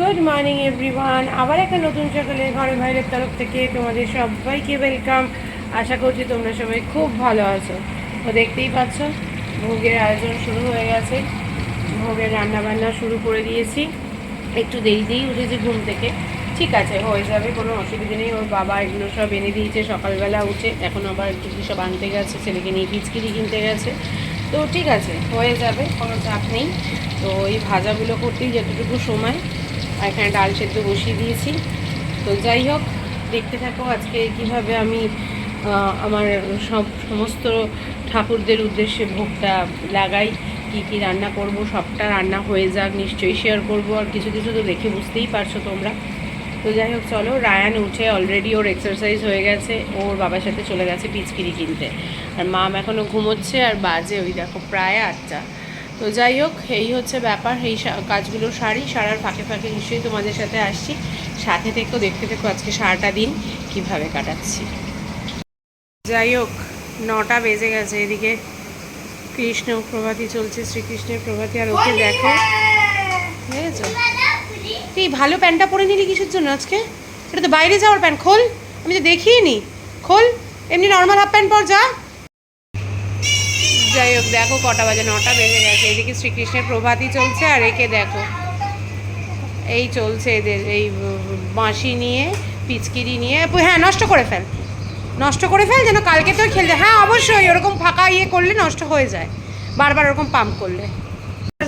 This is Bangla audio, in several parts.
গুড মর্নিং এভরিওয়ান আবার একটা নতুন সকালে ঘরে বাইরের তরফ থেকে তোমাদের সবাইকে ওয়েলকাম আশা করছি তোমরা সবাই খুব ভালো আছো। তো দেখতেই পাচ্ছ, ভোগের আয়োজন শুরু হয়ে গেছে। ভোগের রান্না বান্না শুরু করে দিয়েছি। একটু দেরিতেই উঠেছি ঘুম থেকে। ঠিক আছে, হয়ে যাবে, কোনো অসুবিধা নেই। ওর বাবা এগুলো সব এনে দিয়েছে, সকালবেলা উঠে। এখন আবার একটু সব আনতে গেছে, ছেলেকে নিয়ে পিচকিরি কিনতে গেছে। তো ঠিক আছে, হয়ে যাবে, কোনো চাপ নেই। তো এই ভাজাগুলো করতেই যতটুকু সময় আর এখানে ডাল সেদ্ধ বসিয়ে দিয়েছি। তো যাই হোক, দেখতে থাকো আজকে কীভাবে আমি আমার সব সমস্ত ঠাকুরদের উদ্দেশ্যে ভোগটা লাগাই, কি কি রান্না করব, সবটা রান্না হয়ে যাক, নিশ্চয়ই শেয়ার করব, আর কিছু কিছু তো দেখে বুঝতেই পারছ তোমরা। তো যাই হোক, চলো, রায়ান উঠে অলরেডি ওর এক্সারসাইজ হয়ে গেছে, ওর বাবার সাথে চলে গেছে পিচকিরি কিনতে। আর মাম এখনও ঘুমোচ্ছে, আর বাজে ওই দেখো প্রায় আটটা। তো যাই হোক এই হচ্ছে ব্যাপার এই কাজগুলো সারি সারার ফাঁকে ফাঁকে নিশ্চয়ই তোমাদের সাথে আসছি। সাথে থেকেও দেখতে থেকো আজকে সারাটা দিন কীভাবে কাটাচ্ছি। যাই হোক নটা বেজে গেছে এদিকে কৃষ্ণ প্রভাতী চলছে শ্রীকৃষ্ণের প্রভাতী আর ওকে দেখো। দেখেছ তুই ভালো প্যান্টটা পরে নিলি কিসের জন্য আজকে? এটা তো বাইরে যাওয়ার প্যান্ট খোল। আমি তো দেখিই নি খোল এমনি নর্মাল হাফ প্যান্ট পর যা। যাই হোক, দেখো কটা বাজে, নটা বেজে গেছে। এদিকে শ্রীকৃষ্ণের প্রভাতই চলছে, আর একে দেখো, এই চলছে এদের এই বাঁশি নিয়ে, পিচকিরি নিয়ে। হ্যাঁ নষ্ট করে ফেল। নষ্ট করে ফেল যেন কালকে তো খেলতে হ্যাঁ অবশ্যই, ওরকম ফাঁকা ইয়ে করলে নষ্ট হয়ে যায়। বারবার ওরকম পাম্প করলে।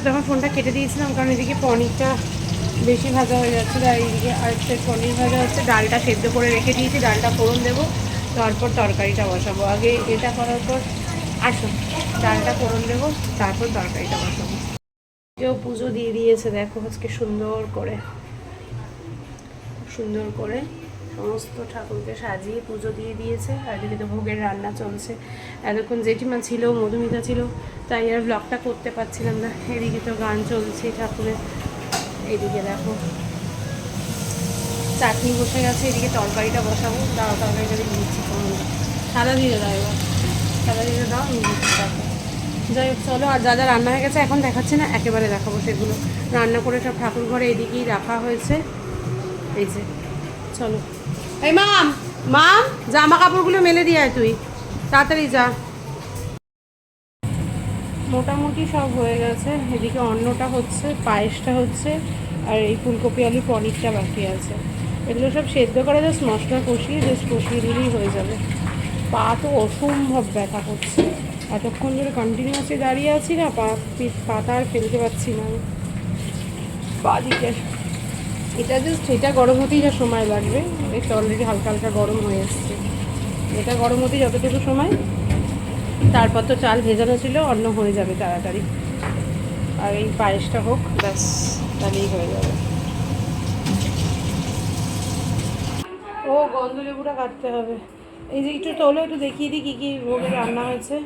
তখন ফোনটা কেটে দিয়েছিলাম, কারণ এদিকে পনিরটা বেশি ভাজা হয়ে যাচ্ছিল আর এইদিকে আরেকটা পনির ভাজা হচ্ছে। ডালটা সেদ্ধ করে রেখে দিয়েছি, ডালটা ফোড়ন দেবো, তারপর তরকারিটা বসাবো। আগে এটা করার পর আসো ডালটা ফোড়ন দেবো, তারপর তরকারিটা বসাবো। কেউ পুজো দিয়ে দিয়েছে, দেখো আজকে সুন্দর করে। সুন্দর করে সমস্ত ঠাকুরকে সাজিয়ে পুজো দিয়ে দিয়েছে, আর এদিকে তো ভোগের রান্না চলছে। এতক্ষণ জেঠিমা ছিল, মধুমিতা ছিল, তাই আর ব্লগটা করতে পারছিলাম না। এদিকে তো গান চলছে ঠাকুরের। এদিকে দেখো। চাটনি বসে গেছে, এদিকে তরকারিটা বসাবো। দাও, তরকারিটা দিচ্ছি সাদা দিয়ে দাও দাও যাই হোক, চলো, আর যা যা রান্না হয়ে গেছে, এখন দেখাচ্ছে না, একেবারে দেখাবো সেগুলো। রান্না করে সব ঠাকুর ঘরে এদিকেই রাখা হয়েছে। এই যে, চলো। এই মাম মাম, জামা কাপড়গুলো মেলে দিয়ে তুই। তাড়াতাড়ি যা। মোটামুটি সব হয়ে গেছে। এদিকে অন্নটা হচ্ছে, পায়েসটা হচ্ছে, আর এই ফুলকপি, আলু, পনিরটা বাকি আছে। এগুলো সব সেদ্ধ করে জাস্ট মশলা কষিয়ে, জাস্ট কষিয়ে দিলেই হয়ে যাবে। পা তো অসম্ভব ব্যথা করছে। এতক্ষণ ধরে কন্টিনিউয়াসলি দাঁড়িয়ে আছি না, পা পাতা আর ফেলতে পারছি না। পা দিকে। এটা জাস্ট এটা গরম হতেই যা সময় লাগবে। এটা অলরেডি হালকা হালকা গরম হয়ে এসছে। এটা গরম হতেই যতটুকু সময়, তারপর তো চাল ভেজানো ছিল অন্য হয়ে যাবে তাড়াতাড়ি। আর এই পায়েসটা হোক, ব্যাস, তাহলেই হয়ে যাবে। ও গন্ধ লেবুটা কাটতে হবে। এই যে একটু তোলো, একটু দেখিয়ে দিই কী কী ভোগের রান্না হয়েছে।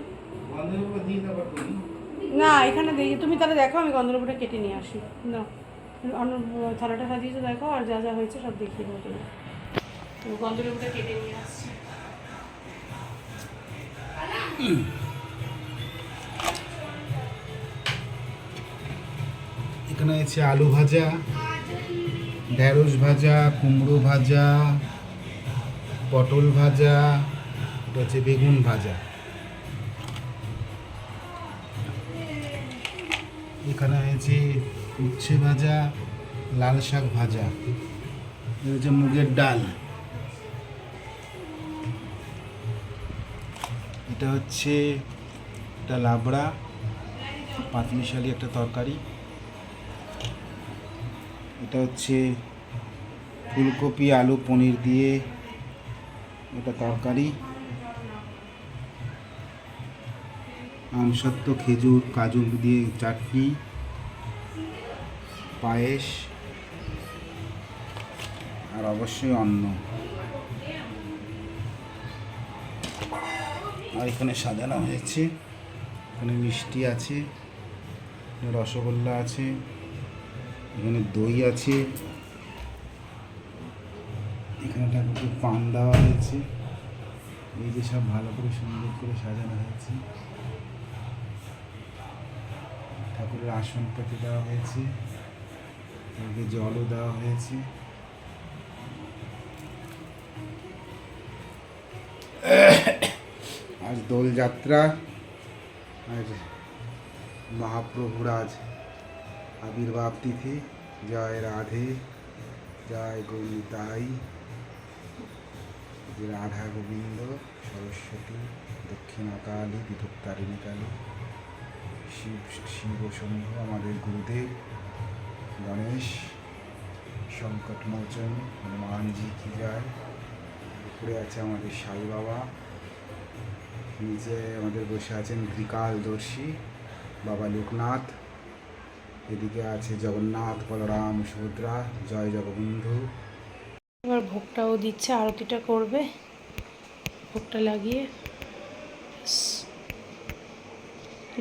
না, এখানে দেখি, তুমি তাহলে দেখো, আমি গন্ধলেবুটা কেটে নিয়ে আসি। না, অন্য থালাটা সাজিয়েছো, দেখো, আর যা যা হয়েছে সব দেখিয়ে দেবো তুমি গন্ধলেবুটা কেটে নিয়ে আসছি। এখানে আছে আলু ভাজা, ঢেঁড়স ভাজা, কুমড়ো ভাজা পটল ভাজা হচ্ছে বেগুন ভাজা। এখানে হয়েছে উচ্ছে ভাজা, লাল শাক ভাজা হচ্ছে মুগের ডাল। এটা হচ্ছে এটা লাবড়া, পাঁচমিশালি একটা তরকারি। এটা হচ্ছে ফুলকপি, আলু, পনির দিয়ে এটা তরকারি। আমসত্ব খেজুর, কাজু দিয়ে চাটনি, পায়েস, আর অবশ্যই অন্ন। আর এখানে সাজানো হয়েছে। এখানে মিষ্টি আছে রসগোল্লা আছে, এখানে দই আছে। এখানে ঠাকুরকে পান দেওয়া হয়েছে। এই যে সব ভালো করে সুন্দর করে সাজানো হয়েছে। ঠাকুরের আসন পেতে দেওয়া হয়েছে। আগে জলও দেওয়া হয়েছে। আজ দোলযাত্রা। আজ মহাপ্রভুর আজ আবির্ভাব তিথি। জয় রাধে, জয় গৌনিতাই রাধা গোবিন্দ, সরস্বতী, দক্ষিণা কালী বিধুত্তারিণী কালী, শিব শিব শম্ভু, আমাদের গুরুদেব, গণেশ, সংকট মোচন, হনুমানজি কি যায়, উপরে আছে আমাদের সাই বাবা, নিচে আমাদের বসে আছেন ত্রিকালদর্শী, বাবা লোকনাথ, এদিকে আছে জগন্নাথ, বলরাম, সুভদ্রা, জয় জগবন্ধু এবার ভোগটাও দিচ্ছে, আরতিটা করবে। ভোগটা লাগিয়ে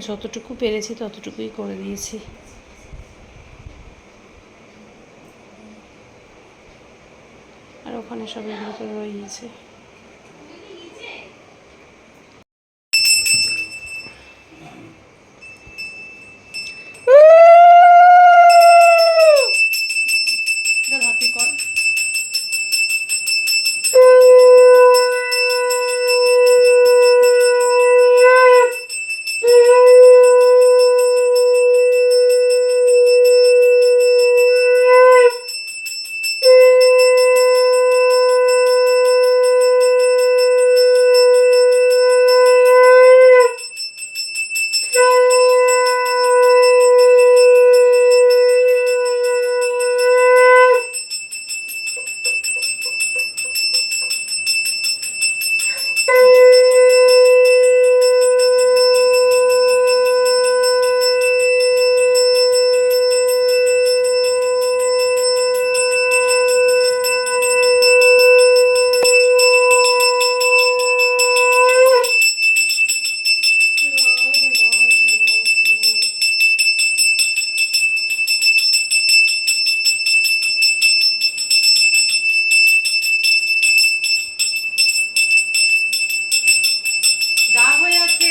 যতটুকু পেরেছি ততটুকুই করে দিয়েছি। আর ওখানে সব এগুলো তো রয়েছে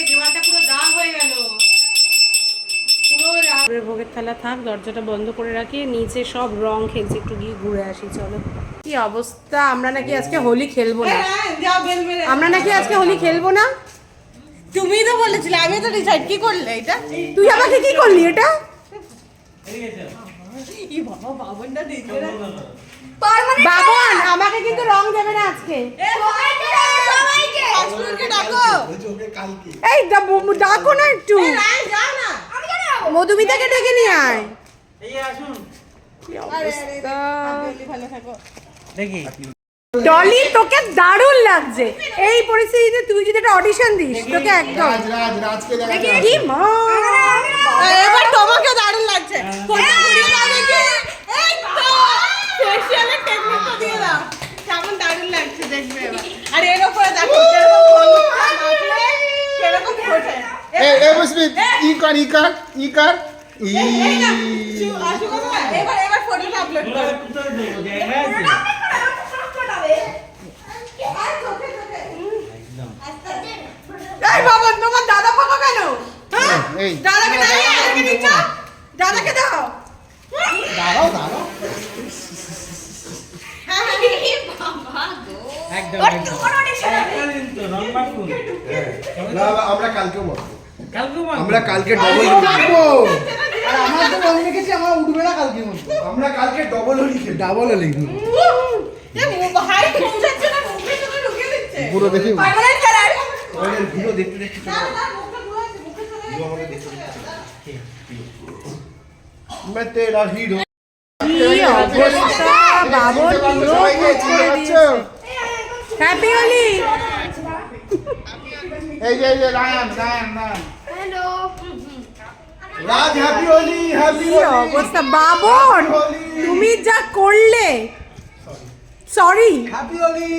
দেওয়ালটা পুরো দাগ হয়ে গেল। পুরো ভোগের থালা থাক দরজাটা বন্ধ করে রাখি নিচে সব রং খেলছে একটু গিয়ে ঘুরে আসি চলো। কি অবস্থা? আমরা নাকি আজকে হোলি খেলব না। আমরা নাকি আজকে হোলি খেলব না? তুমি তো বলেছিলে আমি তো ডিসাইড কি করলে এটা? তুই আমাকে কি করলি এটা? বাবন আমাকে কিন্তু রং দেবে না আজকে। এই ডাকো না একটু মধুমিতাকে ডেকে নিয়ে আয় কি আরে অবস্থা। আরে ভালো থাকো ডলি তোকে দারুণ লাগছে এই পরিস্থিতিতে তুই যদি একটা অডিশন দিস তোকে একদম রাজ রাজ রাজকে দেখা কি মা এবার তোমাকে দারুণ লাগছে টেকনিকটা দিয়ে দাও দারুণ লাগছে দেখবে আর এর উপরে দেখো কীরকম হলুদটা মাখলে কীরকম ফোটে এ এ বসবি ই কর ই কর ই কর ই এই না, শু- আসো বাবা, এবার এবার ফটোটা আপলোড করো এই বাবা তোমার দাদা পাকা কেন হ্যাঁ? দাদাকে দাও দাদাকে দাও দাঁড়াও দাঁড়াও আমরা কালকেও বলবো কালকে আমরা কালকে ডবল মাখবো আর আমার তো মনে রেখেছি আমার উঠবে না কালকে মতো আমরা কালকে ডবল হোলি খেলবো ডাবল হলে হাই পৌঁছাচ্ছে না মুখে চলে ঢুকে দিচ্ছে পুরো দেখি পার্মানেন্ট কালার ওদের ভিডিও দেখতে দেখতে চলে যাবো। মুখে ধোয়াচ্ছে মুখে চলে ভিডিও আমাকে দেখতে দেখতে मैं तेरा हीरो কি অবস্থা বাবন পুরো সবাইকে ভোগ চিনতে করে দিয়েছে। হ্যাপি হোলি এই যে এই যে রায়ান রায়ান রায়ান রাজ হ্যাপি হোলি হ্যাপি কি অবস্থা? বাবন তুমি যা করলে। সরি হ্যাপি হোলি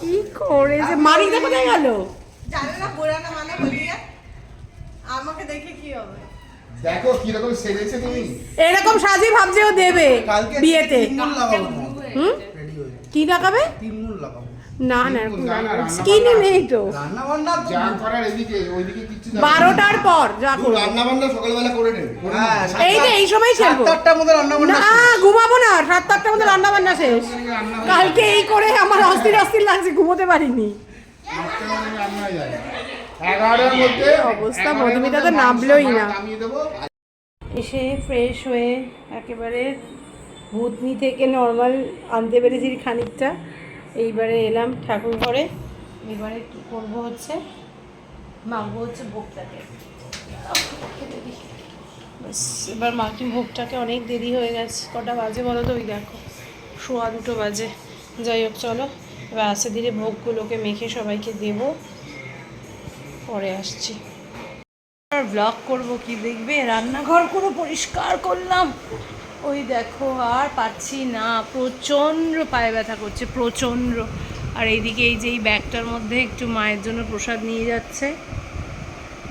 কি করেছে মানিকদা কোথায় গেল? জানে না পুরানো মানে বলিয়ে আমাকে দেখে কি হবে? দেখো কি রকম সেজেছে তুমি। এরকম সাজি ভাবছে ও দেবে বিয়েতে। হুম? কি লাগাবে? তিন মুন লাগাবো না না না, না, স্কিনে নেই তো। রান্না বান্না যা করার এদিকে ওইদিকে কিচ্ছু না। বারোটার পর যা তুই রান্না বান্না সকালবেলা করে নেবে হ্যাঁ, এই যে এই সময় মধ্যে রান্না বান্না না ঘুমাবো না সাতটা আটটার মধ্যে রান্না বান্না শেষ। কালকে এই করে আমার অস্থির অস্থির লাগছে ঘুমোতে পারিনি। রান্না যায় অবস্থা, মধুমিতা তো নামলোই না। এসে ফ্রেশ হয়ে একেবারে ভূতনি থেকে নর্মাল আনতে পেরেছি খানিকটা। এইবারে এলাম ঠাকুর ঘরে। এবারে কি করব হচ্ছে? মাখবো হচ্ছে ভোগটাকে। এবার মাখি ভোগটাকে অনেক দেরি হয়ে গেছে। কটা বাজে বলো তো? ওই দেখো শোয়া দুটো বাজে। যাই হোক চলো। এবার আস্তে ধীরে ভোগগুলোকে মেখে সবাইকে দেবো। পরে আসছি। ব্লগ করব কি দেখবে? রান্নাঘর পুরো পরিষ্কার করলাম। ওই দেখো, আর পাচ্ছি না। প্রচণ্ড পায়ে ব্যথা করছে, প্রচণ্ড। আর এইদিকে এই যে এই ব্যাগটার মধ্যে একটু মায়ের জন্য প্রসাদ নিয়ে যাচ্ছে।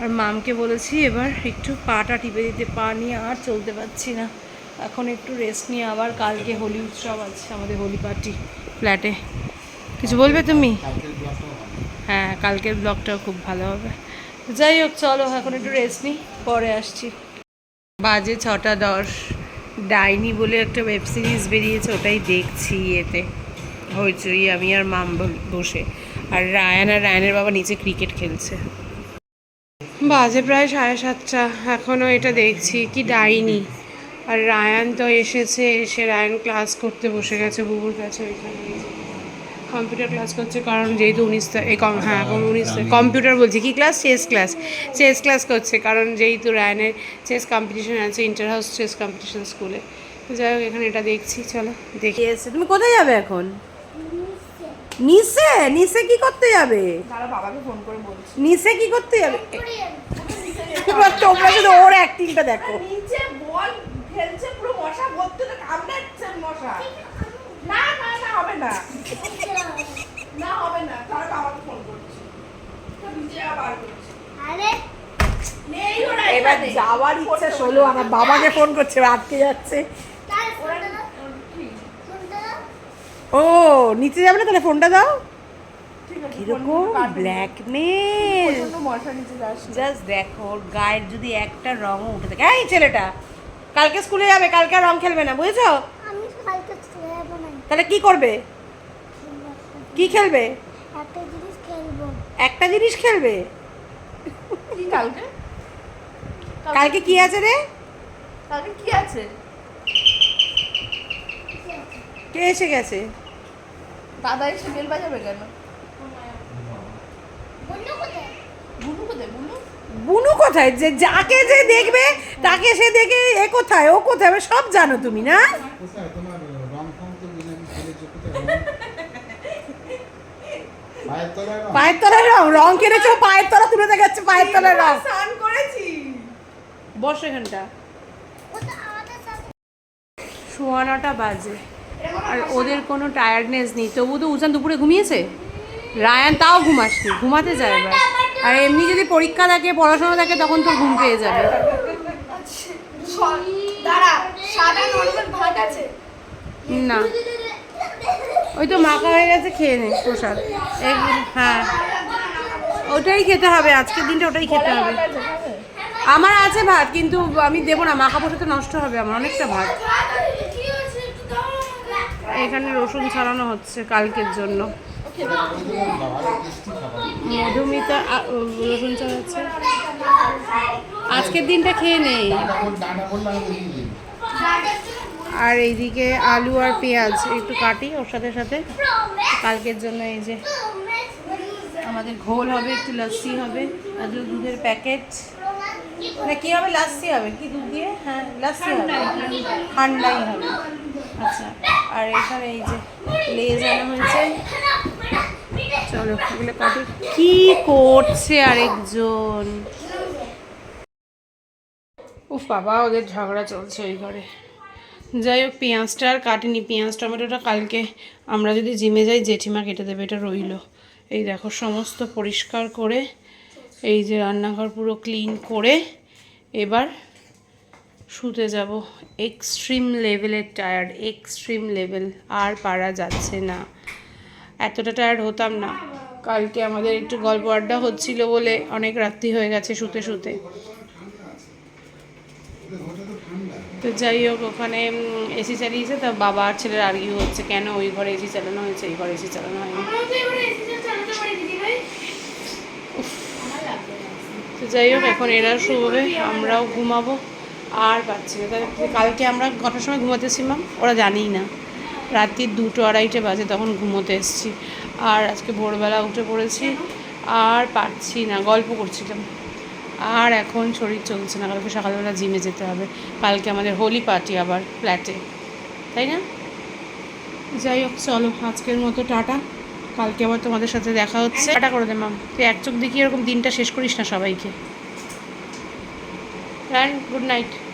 আর মামকে বলেছি এবার একটু পাটা টিপে দিতে, পা নিয়ে আর চলতে পারছি না। এখন একটু রেস্ট নিয়ে আবার কালকে হোলি উৎসব আছে, আমাদের হোলি পার্টি ফ্ল্যাটে কিছু বলবে তুমি? হ্যাঁ কালকের ব্লগটাও খুব ভালো হবে। যাই হোক, চলো এখন একটু রেস্ট নিই, পরে আসছি। বাজে ছটা দশ। ডাইনি বলে একটা ওয়েব সিরিজ বেরিয়েছে, ওটাই দেখছি এতে। হইচই, আমি আর মাম বসে। আর রায়ান আর রায়ানের বাবা নিচে ক্রিকেট খেলছে। বাজে প্রায় সাড়ে সাতটা। এখনও এটা দেখছি কি ডাইনি। আর রায়ান তো এসেছে, এসে রায়ান ক্লাস করতে বসে গেছে, বুবুর কাছে ওইখানে। কম্পিউটার ক্লাস করছে কারণ যেহেতু উনিশ এই কম হ্যাঁ এখন উনিশ কম্পিউটার বলছি। কি class? Chess class. Chess class করছে কারণ যেহেতু রায়ানের চেস কম্পিটিশন আছে ইন্টার হাউস চেস কম্পিটিশন স্কুলে যাই হোক এখানে এটা দেখছি চলো দেখি। এসে তুমি কোথায় যাবে এখন? নিচে? নিচে কি করতে যাবে? নিচে কি করতে যাবে? এবার তোমরা শুধু ওর অ্যাক্টিংটা দেখো। নিচে বল খেলছে পুরো মশা ভর্তি তো কামড়াচ্ছে মশা। না না না হবে না। না হবে না তাহলে বাবাকে ফোন করছি। তো নিজে আবার করছি। আরে। এবার যাওয়ার ইচ্ছা ষোলো আমার বাবাকে ফোন করছে আটকে যাচ্ছে। তার ও নিচে যাবে না তাহলে? ফোনটা দাও। কীরকম ব্ল্যাকমেল প্রচণ্ড মশা জাস্ট দেখো ওর গায়ের যদি একটা রঙও উঠে থাকে। এই ছেলেটা কালকে স্কুলে যাবে কালকে আর রং খেলবে না বুঝেছ আমি কালকে চলে যাব না তাহলে কি করবে? কি খেলবে? একটা জিনিস খেলব। একটা জিনিস খেলবে? কালকে? কালকে কি আছে রে? কালকে কি আছে? কে এসে গেছে? দাদা এসে বেল বাজাবে কেন? বুনু কোথায়? যে যাকে যে দেখবে তাকে সে দেখে এ কোথায় ও কোথায়? সব জানো তুমি না কোথায় তোমার রং ফং তো বিনামি খেলেছো কোথায় রং? পায়ের তলায় রং? রং কিনেছো পায়ের তলা তুলে দেখাচ্ছে পায়ের তলায় রং স্নান করেছি। বস এখানটা। সোয়া নটা বাজে। আর ওদের কোনো টায়ার্ডনেস নেই। তবু তো উজান দুপুরে ঘুমিয়েছে? রায়ান তাও ঘুমাসনি ঘুমাতে যায় এবার। আর এমনি যদি পরীক্ষা থাকে পড়াশোনা থাকে তখন তোর ঘুম পেয়ে যাবে। আছে। না। ওই তো মাখা হয়ে গেছে, খেয়ে নে, প্রসাদ। হ্যাঁ। ওটাই খেতে হবে, আজকের দিনটা ওটাই খেতে হবে। আমার আছে ভাত, কিন্তু আমি দেবো না, মাখা প্রসাদটা নষ্ট হবে আমার, অনেকটা ভাত। এখানে রসুন ছাড়ানো হচ্ছে কালকের জন্য। মধুমিতা রসুন ছাড়াচ্ছে। আজকের দিনটা খেয়ে নেই আর এইদিকে আলু আর পেঁয়াজ একটু কাটি ওর সাথে সাথে। কালকের জন্য এই যে আমাদের ঘোল হবে, একটু লস্যি হবে যে দুধের প্যাকেট। না, কি হবে? লাস্সি হবে। কি দুধ দিয়ে? হ্যাঁ লাস্সি হবে। ঠান্ডাই হবে। আচ্ছা আর এখানে এই যে লেজ আনা হয়েছে। চলো, এগুলো কাটি। কি করছে আরেকজন? উফ বাবা, ওদের ঝগড়া চলছে ওই ঘরে। যাই হোক, পেঁয়াজটা আর কাটিনি, পেঁয়াজ, টমেটোটা কালকে আমরা যদি জিমে যাই, জেঠিমা কেটে দেবে, এটা রইল। এই দেখো, সমস্ত পরিষ্কার করে, এই যে রান্নাঘর পুরো ক্লিন করে, এবার শুতে যাব এক্সট্রিম লেভেলের টায়ার্ড এক্সট্রিম লেভেল আর পারা যাচ্ছে না। এতটা টায়ার্ড হতাম না। কালকে আমাদের একটু গল্প আড্ডা হচ্ছিল বলে অনেক রাত্রি হয়ে গেছে শুতে শুতে। তো যাই হোক ওখানে এসি চালিয়েছে তা বাবা আর ছেলের আর্গিউ হচ্ছে। কেন ওই ঘরে এসি চালানো হয়েছে? এই ঘরে এসি চালানো হয়নি। তো যাই হোক এখন এরা শুবে আমরাও ঘুমাবো। আর পাচ্ছি না। তাহলে কালকে আমরা কটার সময় ঘুমাতেছিলাম ওরা জানিই না। রাত্রি দুটো আড়াইটে বাজে তখন ঘুমোতে এসেছি। আর আজকে ভোরবেলা উঠে পড়েছি। আর পারছি না গল্প করছিলাম। আর এখন শরীর চলছে না কালকে সকালবেলা জিমে যেতে হবে। কালকে আমাদের হোলি পার্টি আবার ফ্ল্যাটে তাই না? যাই হোক, চলো, আজকের মতো টাটা। কালকে আবার তোমাদের সাথে দেখা হচ্ছে। টাটা করে দে মাম তুই এক চোখ দেখি এরকম দিনটা শেষ করিস না সবাইকে। Good night.